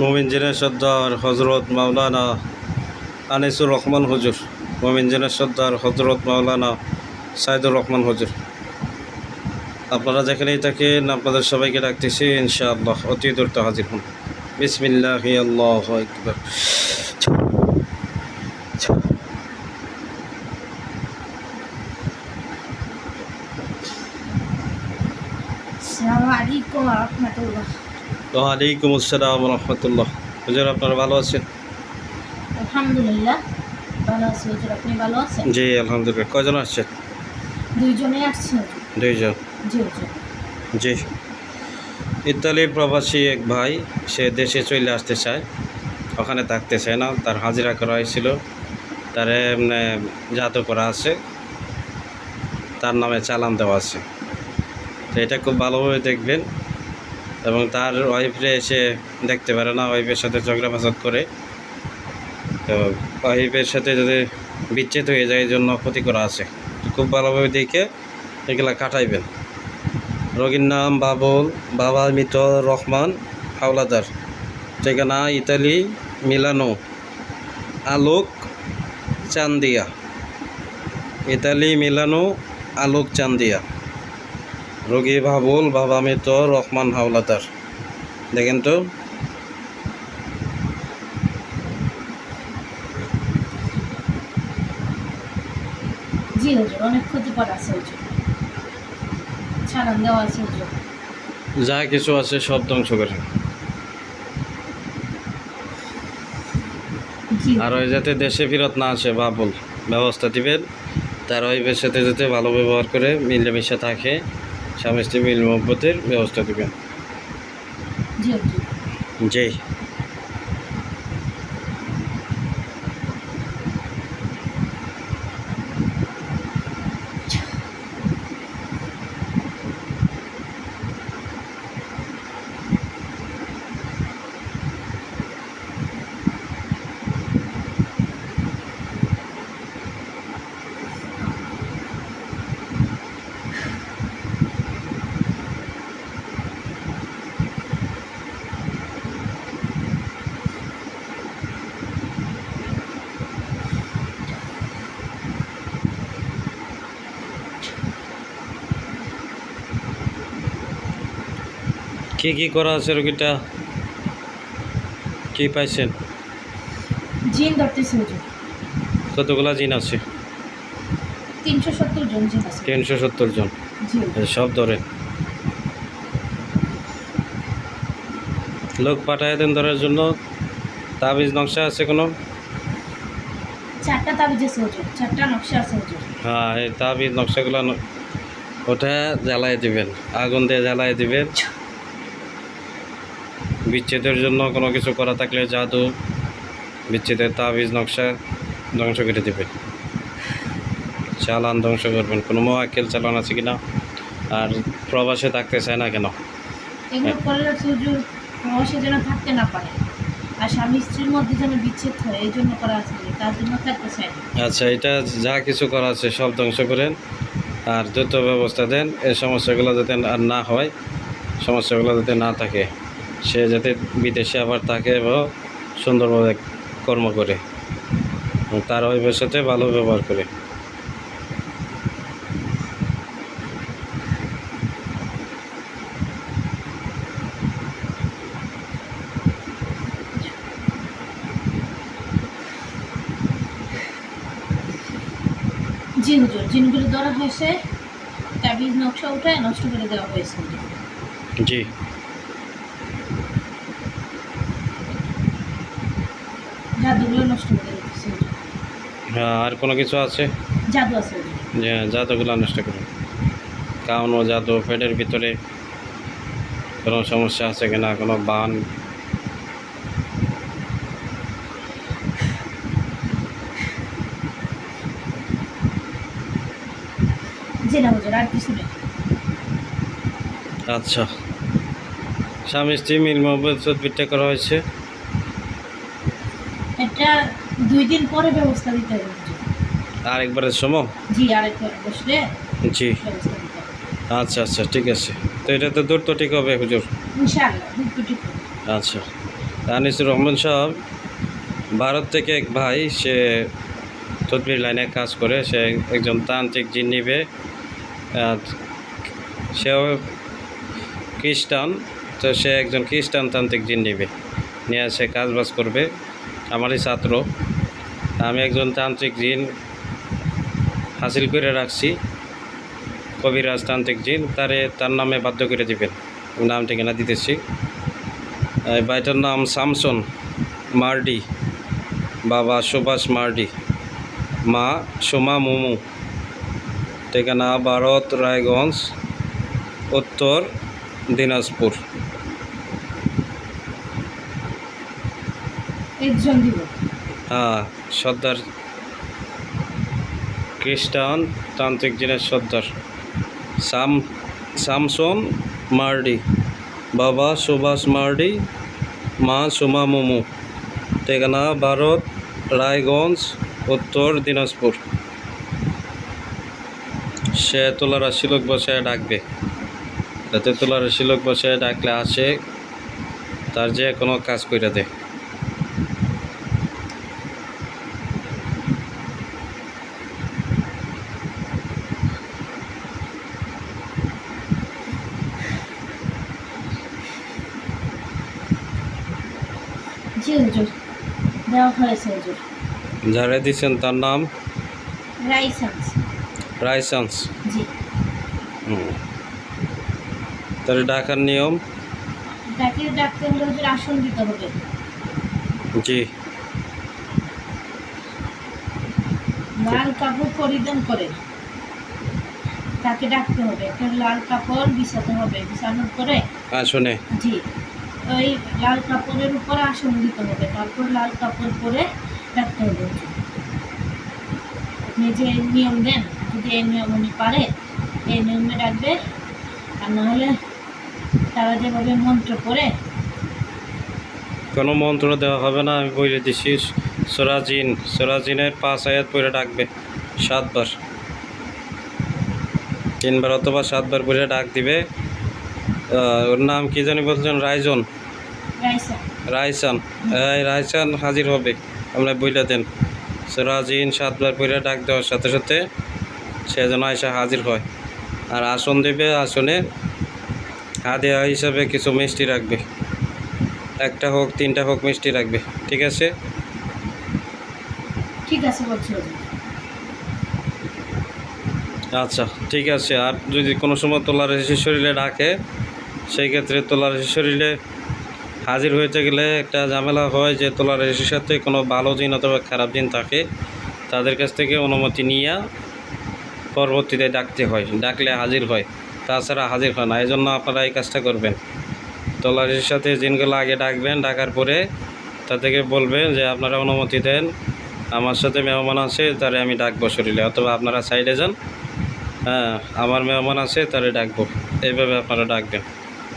মোমিন জিনের সর্দার হজরত মাওলানা আনিসুর রহমান হুজুর, মোমিন জিনের সর্দার হজরত মাওলানা সাইদুর রহমান হুজুর। আপনারা যেখানেই থাকেন, আপনাদের সবাইকে ডাকতেছি, ইনশাআল্লাহ অতি দ্রুত হাজির হন। বিসমিল্লাহ আসসালামু আলাইকুম রহমতুল্লাহ। ওয়ালাইকুম আসসালাম রহমতুল্লাহ। হুজুর আপনারা ভালো আছেন? আলহামদুলিল্লাহ ভালো আছি হুজুর আপনি ভালো আছেন? জি আলহামদুলিল্লাহ। কয়জন আসছেন? দুইজনে আসছি দুইজন? জি হুজুর। জি। ইতালি প্রবাসী এক ভাই সে দেশে চলে আসতে চায়। ওখানে থাকতে চায় না তার হাজিরা করা হয়েছিল। তার জাত করা আছে। তার নামে চালান দেওয়া আছে। তো এটা খুব ভালোভাবে দেখবেন। এবং তার ওয়াইফরে এসে দেখতে পারে না ওয়াইফের সাথে ঝগড়া ফাসাদ করে। তো ওয়াইফের সাথে যদি বিচ্ছেদ হয়ে যায়, এই জন্য ক্ষতি করা আছে। খুব ভালোভাবে দেখে এগুলা কাটাইবেন। রোগীর নাম বাবুল, বাবা মৃত রহমান, হাওলাদার। ঠিকানা ইতালি, মিলানো। আলোক চান্দিয়া। ইতালি, মিলানো, আলোক চান্দিয়া। রোগী বাবুল বাবা মৃত রহমান হাওলাদার। দেখেন তো। জি হুজুর অনেক ক্ষতিকর আছে হুজুর। ছাড়ান দেওয়া আছে হুজুর। যা কিছু আছে সব ধ্বংস করে আর ওই যাতে দেশে ফেরত না আসে বাবুল ব্যবস্থা দিবেন। তার ওয়াইফের সাথে যাতে ভালো ব্যবহার করে মিলেমিশে থাকে। স্বামী স্ত্রী মিল মহব্বতের ব্যবস্থা দেবেন। জি। কি কি করা আছে রোগীটা? কি পাইছেন? জিন ধরতেছে হুজুর কতগুলা জিন আছে? তিনশো সত্তর জন জিন আছে। তিনশো সত্তর জন। জি। সব ধরে লোক পাঠায় দেন ধরার জন্য। তাবিজ নকশা আছে কোনো? চারটা তাবিজ আছে হুজুর। চারটা নকশা আছে হুজুর। হ্যাঁ এই তাবিজ নকশাগুলো ওটা জ্বালাই দিবেন আগুন দিয়ে জ্বালাই দিবেন। বিচ্ছেদের জন্য কোনো কিছু করা থাকলে জাদু বিচ্ছেদের তাবিজ নকশা ধ্বংস করে দেবেন চালান ধ্বংস করবেন। কোনো মোয়াক্কেল চালান আছে কিনা? আর প্রবাসে থাকতে চায় না কেন? এগুলো করে রাখছে হুজুর প্রবাসে যেন থাকতে না পারে। আর স্বামী স্ত্রীর মধ্যে যেন বিচ্ছেদ হয় এই জন্য করা আছে। তার জন্য থাকতে চাই আচ্ছা এটা যা কিছু করা আছে সব ধ্বংস করেন। আর দ্রুত ব্যবস্থা দেন। এই সমস্যাগুলো যাতে আর না হয় সমস্যাগুলো যাতে না থাকে। সে যাতে বিদেশে আবার থাকে এবং সুন্দরভাবে কর্ম করে। তার ওয়াইফের সাথে ভালো ব্যবহার করে। জিনগুলো ধরা হয়েছে। তাবিজ নকশা উঠায় নষ্ট করে দেওয়া হয়েছে। জি জাদুগুলো নষ্ট করে দিচ্ছে হুজুর। হ্যাঁ আর কোনো কিছু আছে? জাদু আছে যে জাদুগুলো নষ্ট করুন। কাউন ও জাদু পেটের ভিতরে কোনো সমস্যা আছে কিনা কোনো বান? আচ্ছা। স্বামী স্ত্রী মিল তদবিরটা করা হয়েছে। এটা দুই দিন পরে ব্যবস্থা দিতে হবে। হুজুর। আর একবারের সময় জি আরেকবার বসলে জি। আচ্ছা আচ্ছা ঠিক আছে। তো এটা তো দূর তো ঠিক হবে হুজুর? আচ্ছা। আনিসুর রহমান সাহেব ভারত থেকে এক ভাই সে তদবির লাইনে কাজ করে সে একজন তান্ত্রিক জিন নিবে সেও খ্রিস্টান তো সে একজন খ্রিস্টান তান্ত্রিক জিন নিবে নিয়ে সে কাজবাজ করবে। আমারই ছাত্র। আমি একজন তান্ত্রিক জিন হাসিল করে রাখছি। কবিরাজ তান্ত্রিক জিন, তারে তার নামে বাধ্য করে দিবেন। নাম ঠিকানা দিতেছি। এই ভাইটার নাম সামসন মার্ডি, বাবা সুভাষ মার্ডি, মা সোমা মোমু। ঠিকানা ভারত রায়গঞ্জ, উত্তর দিনাজপুর। হ্যাঁ সর্দার খ্রিস্টান তান্ত্রিক জিনের সর্দার সাম, সামসন মার্ডি, বাবা সুভাষ মার্ডি, মা সুমা মোমু ঠিকানা ভারত, রায়গঞ্জ, উত্তর দিনাজপুর। সে তোলার শিলক বসে ডাকবে। যাতে তোলার শিলক বসে ডাকলে আসে, তার যে কোনো কাজ করে দেয় জি হুজুর। দেওয়া হয়েছে হুজুর। যারা দিচ্ছেন তার নাম? রাইসান্স। রাইসান্স। জি। হুম। তাহলে ডাকার নিয়ম? তাকে ডাকতে হলে হুজুর আসন দিতে হবে। জি। লাল কাপড় পরিধান করে তাকে ডাকতে হবে। একটা লাল কাপড় বিছাতে হবে বিছানোর পরে আসনে জি। ওই লাল কাপড়ের উপর আসন দিতে হবে। তারপর লাল কাপড় পরে রাখতে হবে। আপনি যে নিয়ম দেন, যদি এই নিয়ম উনি পারে, এই নিয়মে রাখবে। আর নাহলে তারা যেভাবে মন্ত্র করে কোনো মন্ত্র দেওয়া হবে না, আমি বলে দিচ্ছি সোরাজিন, সোরাজিনের পাঁচ আয়াত পরে ডাকবে সাতবার। তিনবার অথবা সাতবার পরে ডাক দিবে। ওর নাম কি জানি বলছেন? রাইজন। রাইসান। এই রাইসান হাজির হবে। আমরা বইলে দেন। সোরাজিন সাতবার পরে ডাক দেওয়ার সাথে সাথে সে যেন এসে হাজির হয়। আর আসন দেবে আসনে। হাদিয়া হিসাবে কিছু মিষ্টি রাখবে। একটা হোক তিনটা হোক মিষ্টি রাখবে। ঠিক আছে? ঠিক আছে আচ্ছা ঠিক আছে। আর যদি কোনো সময় তোলার শরীরে ডাকে সেই ক্ষেত্রে তোলার শরীরে হাজির হইতে গেলে একটা ঝামেলা হয় যে তোলার এসের সাথে কোনো ভালো জিন অথবা খারাপ জিন থাকে, তাদের কাছ থেকে অনুমতি নিয়ে পরবর্তীতে ডাকতে হয়, ডাকলে হাজির হয়। তাছাড়া হাজির হয় না এই জন্য আপনারা এই কাজটা করবেন। তোলারের সাথে জিনগুলো আগে ডাকবেন, ডাকার পরে তাদেরকে বলবেন যে আপনারা অনুমতি দেন, আমার সাথে মেহমান আছে, তারে আমি ডাকবো শরীরে, অথবা আপনারা সাইডে যান হ্যাঁ আমার মেহমান আছে, তারে ডাকবো। এইভাবে আপনারা ডাকবেন।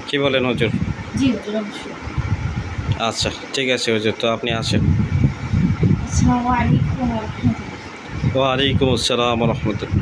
কি বলেন হজুর? জি আচ্ছা ঠিক আছে হুজুর তো আপনি আসেন ওয়ালাইকুম আসসালাম রহমতুল্লাহ।